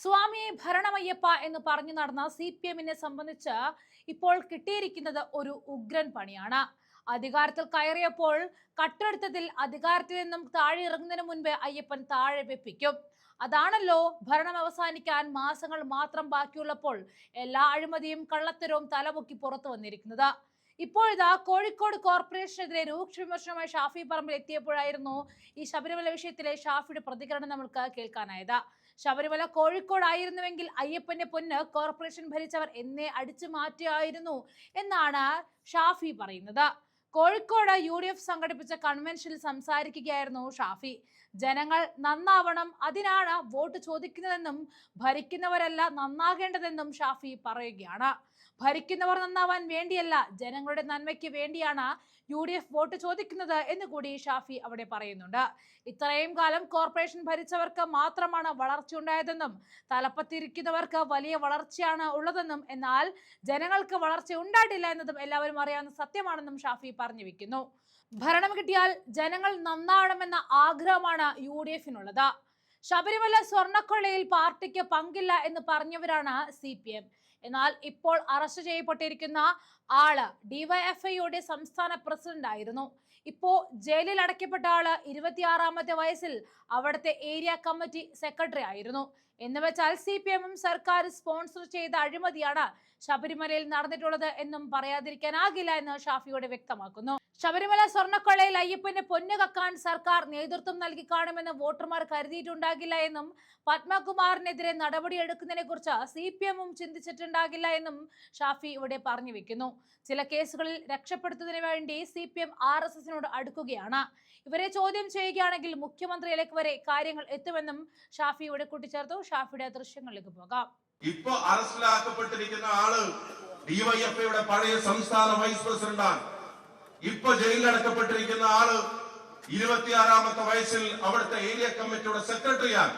സ്വാമി ഭരണമയ്യപ്പ എന്ന് പറഞ്ഞു നടന്ന സി പി എമ്മിനെ സംബന്ധിച്ച് ഇപ്പോൾ കിട്ടിയിരിക്കുന്നത് ഒരു ഉഗ്രൻ പണിയാണ്. അധികാരത്തിൽ കയറിയപ്പോൾ കട്ടെടുത്തതിൽ അധികാരത്തിൽ നിന്നും താഴെ ഇറങ്ങുന്നതിന് മുൻപ് അയ്യപ്പൻ താഴെ വെപ്പിക്കും. അതാണല്ലോ ഭരണം അവസാനിക്കാൻ മാസങ്ങൾ മാത്രം ബാക്കിയുള്ളപ്പോൾ എല്ലാ അഴിമതിയും കള്ളത്തരവും തലമുക്കി പുറത്തു വന്നിരിക്കുന്നത്. ഇപ്പോഴിതാ കോഴിക്കോട് കോർപ്പറേഷനെതിരെ രൂക്ഷ വിമർശനമായി ഷാഫി പറമ്പിൽ എത്തിയപ്പോഴായിരുന്നു ഈ ശബരിമല വിഷയത്തിലെ ഷാഫിയുടെ പ്രതികരണം നമ്മൾക്ക് കേൾക്കാനായത്. ശബരിമല കോഴിക്കോടായിരുന്നുവെങ്കിൽ അയ്യപ്പന്റെ പൊന്ന് കോർപ്പറേഷൻ ഭരിച്ചവർ എന്നെ അടിച്ചു മാറ്റിയായിരുന്നു എന്നാണ് ഷാഫി പറയുന്നത്. കോഴിക്കോട് യു ഡി എഫ് സംഘടിപ്പിച്ച കൺവെൻഷനിൽ സംസാരിക്കുകയായിരുന്നു ഷാഫി. ജനങ്ങൾ നന്നാവണം അതിനാണ് വോട്ട് ചോദിക്കുന്നതെന്നും ഭരിക്കുന്നവരല്ല നന്നാകേണ്ടതെന്നും ഷാഫി പറയുകയാണ്. ഭരിക്കുന്നവർ നന്നാവാൻ വേണ്ടിയല്ല ജനങ്ങളുടെ നന്മയ്ക്ക് വേണ്ടിയാണ് യു ഡി എഫ് വോട്ട് ചോദിക്കുന്നത് എന്ന് കൂടി ഷാഫി അവിടെ പറയുന്നുണ്ട്. ഇത്രയും കാലം കോർപ്പറേഷൻ ഭരിച്ചവർക്ക് മാത്രമാണ് വളർച്ചയുണ്ടായതെന്നും തലപ്പത്തിരിക്കുന്നവർക്ക് വലിയ വളർച്ചയാണ് ഉള്ളതെന്നും എന്നാൽ ജനങ്ങൾക്ക് വളർച്ച ഉണ്ടായിട്ടില്ല എന്നതും എല്ലാവരും അറിയാവുന്ന സത്യമാണെന്നും ഷാഫി പറഞ്ഞു വെക്കുന്നു. ഭരണം കിട്ടിയാൽ ജനങ്ങൾ നന്നാവണമെന്ന ആഗ്രഹമാണ് യു ഡി എഫിനുള്ളത് ശബരിമല സ്വർണക്കൊള്ളയിൽ പാർട്ടിക്ക് പങ്കില്ല എന്ന് പറഞ്ഞവരാണ് സി പി എം. എന്നാൽ ഇപ്പോൾ അറസ്റ്റ് ചെയ്യപ്പെട്ടിരിക്കുന്ന ആൾ ഡിവൈഎഫ്ഐയുടെ സംസ്ഥാന പ്രസിഡന്റ് ആയിരുന്നു. ഇപ്പോ ജയിലിൽ അടയ്ക്കപ്പെട്ട ആൾ ഇരുപത്തിയാറാമത്തെ വയസ്സിൽ അവിടുത്തെ ഏരിയ കമ്മിറ്റി സെക്രട്ടറി ആയിരുന്നു. എന്ന് വെച്ചാൽ സി പി എമ്മും സർക്കാർ സ്പോൺസർ ചെയ്ത അഴിമതിയാണ് ശബരിമലയിൽ നടന്നിട്ടുള്ളത് എന്നും പറയാതിരിക്കാനാകില്ല എന്ന് ഷാഫിയോട് വ്യക്തമാക്കുന്നു. ശബരിമല സ്വർണക്കൊള്ളയിൽ അയ്യപ്പന് പൊന്നു കക്കാൻ സർക്കാർ നേതൃത്വം നൽകി കാണുമെന്ന് വോട്ടർമാർ കരുതിയിട്ടുണ്ടാകില്ല എന്നും പത്മകുമാറിനെതിരെ നടപടിയെടുക്കുന്നതിനെ കുറിച്ച് സി പി എമ്മും ചിന്തിച്ചിട്ടുണ്ടാകില്ല എന്നും ഷാഫി ഇവിടെ പറഞ്ഞു വെക്കുന്നു. ചില കേസുകളിൽ രക്ഷപ്പെടുത്തുന്നതിന് വേണ്ടി C P M R S എസിനോട് അടുക്കുകയാണ്. ഇവരെ ചോദ്യം ചെയ്യുകയാണെങ്കിൽ മുഖ്യമന്ത്രിയിലേക്ക് വരെ കാര്യങ്ങൾ എത്തുമെന്നും ഷാഫി ഇവിടെ കൂട്ടിച്ചേർത്തു. ഷാഫിയുടെ ദൃശ്യങ്ങളിലേക്ക് പോകാം. ഇപ്പൊ അറസ്റ്റിലാക്കപ്പെട്ടിരിക്കുന്ന ആൾ ഡിവൈഎഫ്ഐയുടെ പഴയ സംസ്ഥാന വൈസ് പ്രസിഡന്റാണ്. ഇപ്പൊ ജയിലിലടക്കപ്പെട്ടിരിക്കുന്ന ആൾ ഇരുപത്തിയാറാമത്തെ വയസ്സിൽ അവിടുത്തെ ഏരിയ കമ്മിറ്റിയുടെ സെക്രട്ടറിയാണ്.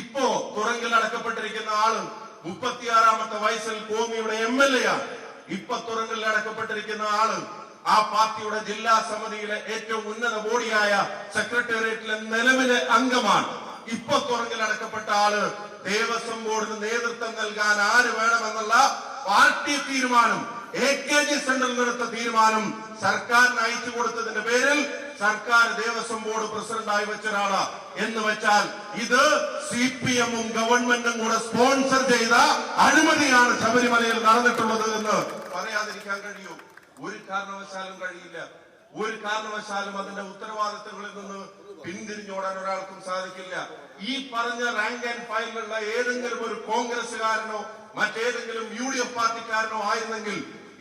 ഇപ്പോ തുറങ്കിൽ അടക്കപ്പെട്ടിരിക്കുന്ന ആൾ മുപ്പത്തിയാറാമത്തെ വയസ്സിൽ കോമിയുടെ എം എൽ എ ആണ് ഇപ്പൊ തുറങ്കിൽ അടക്കപ്പെട്ടിരിക്കുന്ന ആൾ ആ പാർട്ടിയുടെ ജില്ലാ സമിതിയിലെ ഏറ്റവും ഉന്നത ബോഡിയായ സെക്രട്ടേറിയറ്റിലെ നിലവിലെ അംഗമാണ്. ഇപ്പൊ തുറങ്കിൽ അടക്കപ്പെട്ട ആൾ ദേവസ്വം ബോർഡിന് നേതൃത്വം നൽകാൻ ആര് വേണമെന്നുള്ള പാർട്ടി തീരുമാനം എ കെ ജി സെന്ററിൽ എടുത്ത തീരുമാനം സർക്കാരിന് അയച്ചു കൊടുത്തതിന്റെ പേരിൽ സർക്കാർ ദേവസ്വം ബോർഡ് പ്രസിഡന്റായി വെച്ച ഒരാളാ എന്ന് വെച്ചാൽ ഇത് സി പി എമ്മും ഗവൺമെന്റും കൂടെ സ്പോൺസർ ചെയ്ത അഴിമതിയാണ് ശബരിമലയിൽ നടന്നിട്ടുള്ളത് എന്ന് പറയാതിരിക്കാൻ കഴിയൂ. ഒരു കാരണവശാലും കഴിയില്ല. ഒരു കാരണവശാലും അതിന്റെ ഉത്തരവാദിത്തങ്ങളിൽ നിന്ന് പിന്തിരിഞ്ഞോടാൻ ഒരാൾക്കും സാധിക്കില്ല. ഈ പറഞ്ഞ റാങ്ക് ആൻഡ് ഫയലിലുള്ള ഏതെങ്കിലും ഒരു കോൺഗ്രസ്സുകാരനോ മറ്റേതെങ്കിലും യു ഡി എഫ് പാർട്ടിക്കാരനോ ആയിരുന്നെങ്കിൽ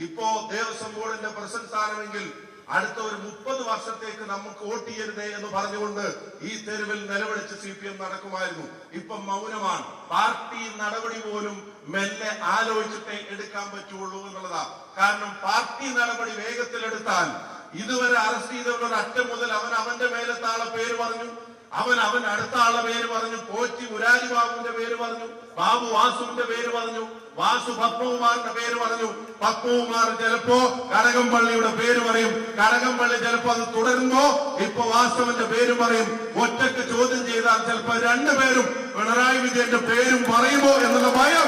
ഇപ്പോ ദേവസ്വം ബോർഡിന്റെ പ്രസന്റ് സ്ഥാനമെങ്കിൽ അടുത്ത ഒരു മുപ്പത് വർഷത്തേക്ക് നമുക്ക് വോട്ട് ചെയ്യരുതേ എന്ന് പറഞ്ഞുകൊണ്ട് ഈ തെരുവിൽ നിലവിളിച്ച് സി പി എം നടക്കുമായിരുന്നു. ഇപ്പൊ മൗനമാണ്. പാർട്ടി നടപടി പോലും മെല്ലെ ആലോചിച്ചിട്ടേ എടുക്കാൻ പറ്റുള്ളൂ എന്നുള്ളതാ. കാരണം പാർട്ടി നടപടി വേഗത്തിലെടുത്താൽ ഇതുവരെ അറസ്റ്റ് ചെയ്തവരുടെ അറ്റം മുതൽ അവൻ അവന്റെ മേലെ താളെ പേര് പറഞ്ഞു. അവൻ അവൻ അടുത്ത ആളെ പേര് പറഞ്ഞു. പോറ്റി മുരാരി ബാബുവിന്റെ പേര് പറഞ്ഞു. ബാബു വാസുവിന്റെ പേര് പറഞ്ഞു. വാസു പത്മകുമാറിന്റെ പേര് പറഞ്ഞു. പത്മകുമാർ ചിലപ്പോ കടകംപള്ളിയുടെ പേര് പറയും. കടകംപള്ളി ചിലപ്പോ അത് തുടരുമ്പോ ഇപ്പൊ വാസുവിന്റെ പേര് പറയും. ഒറ്റയ്ക്ക് ചോദ്യം ചെയ്താൽ ചിലപ്പോ രണ്ടുപേരും പിണറായി വിജയന്റെ പേരും പറയുമോ എന്നുള്ള ഭയം.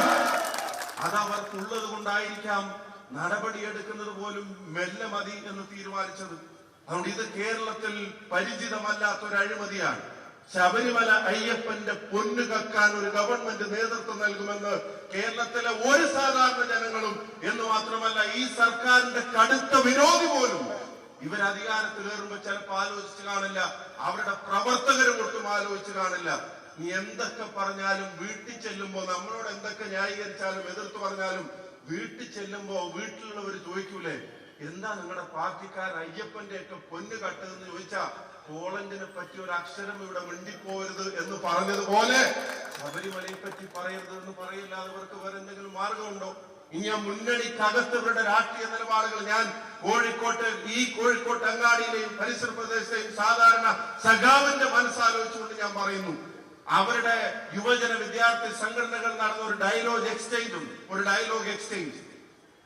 അത് അവർക്കുള്ളത് കൊണ്ടായിരിക്കാം നടപടിയെടുക്കുന്നത് പോലും മെല്ലെ മതി എന്ന് തീരുമാനിച്ചത്. അതുകൊണ്ട് ഇത് കേരളത്തിൽ പരിചിതമല്ലാത്ത ഒരു അഴിമതിയാണ് ശബരിമല അയ്യപ്പന്റെ പൊന്നു കക്കാൻ ഒരു ഗവൺമെന്റ് നേതൃത്വം നൽകുമെന്ന് കേരളത്തിലെ ഒരു സാധാരണ ജനങ്ങളും എന്ന് മാത്രമല്ല ഈ സർക്കാരിന്റെ കടുത്ത വിരോധി പോലും ഇവർ അധികാരത്തിൽ കയറുമ്പോൾ ചിലപ്പോൾ ആലോചിച്ച് കാണില്ല. അവരുടെ പ്രവർത്തകരും ഒട്ടും ആലോചിച്ച് കാണില്ല. നീ എന്തൊക്കെ പറഞ്ഞാലും വീട്ടിൽ ചെല്ലുമ്പോ നമ്മളോട് എന്തൊക്കെ ന്യായീകരിച്ചാലും എതിർത്ത് പറഞ്ഞാലും വീട്ടിൽ ചെല്ലുമ്പോ വീട്ടിലുള്ളവർ ചോദിക്കൂലേ? എന്താ നിങ്ങളുടെ പാർട്ടിക്കാർ അയ്യപ്പന്റെ ഒക്കെ പൊന്ന് കട്ടതെന്ന് ചോദിച്ചാ പോളണ്ടിനെ പറ്റി ഒരു അക്ഷരം ഇവിടെ മിണ്ടിപ്പോരുത് എന്ന് പറഞ്ഞതുപോലെ ശബരിമലയെ പറ്റി പറയരുത് എന്ന് പറയില്ലാതെ അവർക്ക് വേറെ എന്തെങ്കിലും മാർഗമുണ്ടോ? ഇനി ആ മുന്നണിക്കകത്ത് ഇവരുടെ രാഷ്ട്രീയ നിലപാടുകൾ ഞാൻ കോഴിക്കോട്ട് ഈ കോഴിക്കോട്ട് അങ്ങാടിയിലെയും പരിസര പ്രദേശത്തെയും സാധാരണ സഖാവിന്റെ മനസ്സാലോചിച്ചുകൊണ്ട് ഞാൻ പറയുന്നു. അവരുടെ യുവജന വിദ്യാർത്ഥി സംഘടനകൾ നടന്ന ഒരു ഡയലോഗ് എക്സ്ചേഞ്ചും ഒരു ഡയലോഗ് എക്സ്ചേഞ്ച്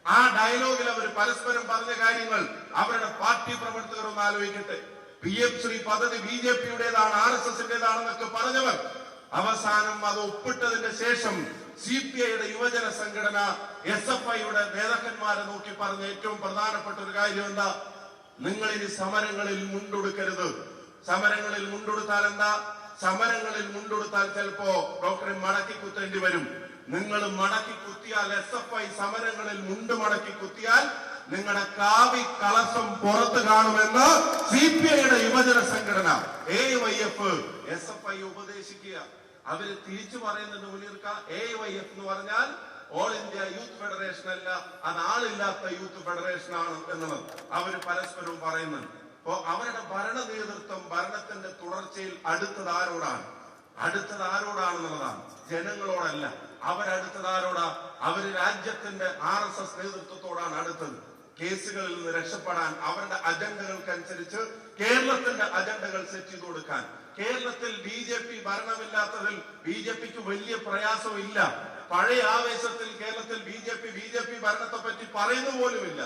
ആ ഡയലോഗിൽ അവർ പരസ്പരം പറഞ്ഞ കാര്യങ്ങൾ അവരുടെ പാർട്ടി പ്രവർത്തകർ ഒന്ന് ആലോചിക്കട്ടെ. പി എം ശ്രീ പദ്ധതി ബി ജെ പിയുടേതാണ് ആർ എസ് എസിന്റേതാണെന്നൊക്കെ പറഞ്ഞവർ. അവസാനം അത് ഒപ്പിട്ടതിന്റെ ശേഷം സി പി ഐയുടെ യുവജന സംഘടന എസ് എഫ് ഐയുടെ നേതാക്കന്മാരെ നോക്കി പറഞ്ഞ ഏറ്റവും പ്രധാനപ്പെട്ട ഒരു കാര്യം എന്താ? നിങ്ങൾ സമരങ്ങളിൽ മുണ്ടൊടുക്കരുത്. സമരങ്ങളിൽ മുണ്ടൊടുത്താൽ എന്താ? സമരങ്ങളിൽ മുണ്ടൊടുത്താൽ ചിലപ്പോ ഡോക്ടറെ മടക്കി കുത്തേണ്ടി വരും. നിങ്ങൾ മടക്കി കുത്തിയാൽ എസ് എഫ് ഐ സമരങ്ങളിൽ മുണ്ട് മടക്കി കുത്തിയാൽ നിങ്ങളുടെ കാവി കളസം പുറത്ത് കാണുമെന്ന് സി പി ഐയുടെ യുവജന സംഘടന A Y F S F I ഉപദേശിക്കുക. അവർ തിരിച്ചു പറയുന്നുണ്ട് മുനീർക്ക എ വൈ എഫ് എന്ന് പറഞ്ഞാൽ ഓൾ ഇന്ത്യ യൂത്ത് ഫെഡറേഷൻ അല്ല അത് ആളില്ലാത്ത യൂത്ത് ഫെഡറേഷൻ ആണ് എന്നുള്ളത് അവർ പരസ്പരം പറയുന്നുണ്ട്. അപ്പോ അവരുടെ ഭരണ നേതൃത്വം ഭരണത്തിന്റെ തുടർച്ചയിൽ അടുത്തത് ആരോടാണ്? അടുത്തത് ആരോടാണെന്നുള്ളതാണ്. ജനങ്ങളോടല്ല. അവരടുത്തത് ആരോടാ അവർ രാജ്യത്തിന്റെ ആർ എസ് എസ് നേതൃത്വത്തോടാണ് അടുത്തത്. കേസുകളിൽ നിന്ന് രക്ഷപ്പെടാൻ അവരുടെ അജണ്ടകൾക്കനുസരിച്ച് കേരളത്തിന്റെ അജണ്ടകൾ സെറ്റ് ചെയ്ത് കൊടുക്കാൻ. കേരളത്തിൽ ബി ജെ പി ഭരണമില്ലാത്തതിൽ ബി ജെ പിക്ക് വലിയ പ്രയാസമില്ല. പഴയ ആവേശത്തിൽ കേരളത്തിൽ B J P B J P ഭരണത്തെ പറ്റി പറയുന്ന പോലുമില്ല.